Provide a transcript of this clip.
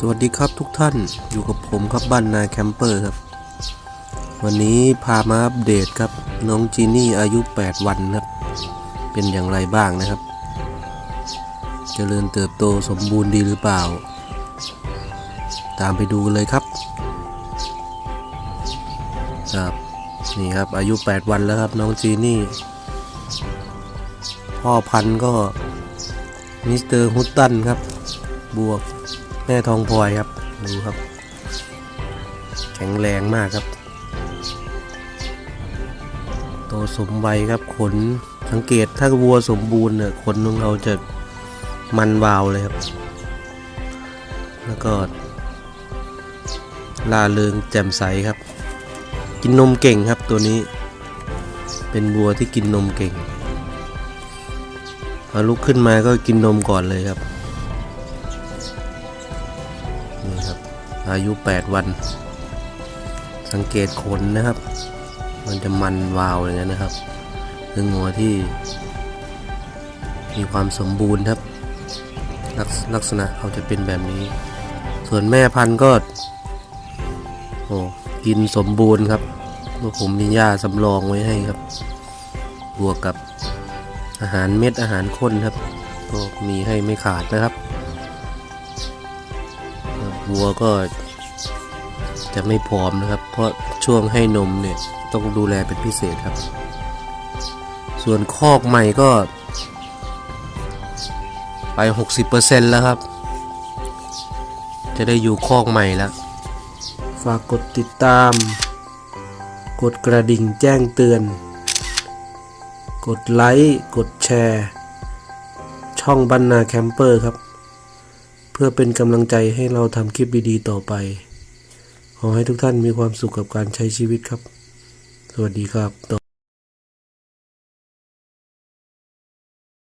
สวัสดีครับทุกท่านอยู่กับผมครับบ้านนาแคมเปอร์ครับ วันนี้พามาอัปเดตครับน้องจีนี่อายุ 8 วันครับ เป็นอย่างไรบ้างนะครับเจริญเติบโตสมบูรณ์ดีหรือเปล่า ตามไปดูกันเลยครับครับนี่ครับอายุ 8 วันแล้วครับน้องจีนี่ พ่อพันธุ์ก็มิสเตอร์ฮุตตันครับบวก แม่ทองพลอยครับ ดูครับ แข็งแรงมากครับ โตสมวัยครับขนสังเกตถ้าวัวสมบูรณ์เนี่ยขนของเขาจะมันวาวเลยครับ แล้วก็ลาเริงแจ่มใสครับ กินนมเก่งครับตัวนี้ เป็นวัวที่กินนมเก่งพอลุกขึ้นมาก็กินนมก่อนเลยครับ นี่ครับ อายุ 8 วัน สังเกตขนนะครับ มันจะมันวาวอย่างนั้นนะครับคืองัวที่ มีความสมบูรณ์ครับลักษลักษณะเขาจะเป็นแบบนี้ ส่วนแม่พันธุ์ก็ โอ้กินสมบูรณ์ครับพวกผมมีหญ้าสำรองไว้ให้ครับ บวกกับอาหารเม็ดอาหารข้นครับ ก็มีให้ไม่ขาดนะครับ วัวก็จะไม่ผอมนะครับ เพราะช่วงให้นมเนี่ยต้องดูแลเป็นพิเศษครับ ส่วนคอกใหม่ก็ ไป 60%แล้วครับ จะได้อยู่คอกใหม่แล้ว ฝากกดติดตาม กดกระดิ่งแจ้งเตือน กดไลค์ กดแชร์ ช่องบันนาแคมเปอร์ครับ พื่อเป็นกำลังใจให้เราทำคลิปดีๆต่อไป ขอให้ทุกท่านมีความสุขกับการใช้ชีวิตครับ สวัสดีครับ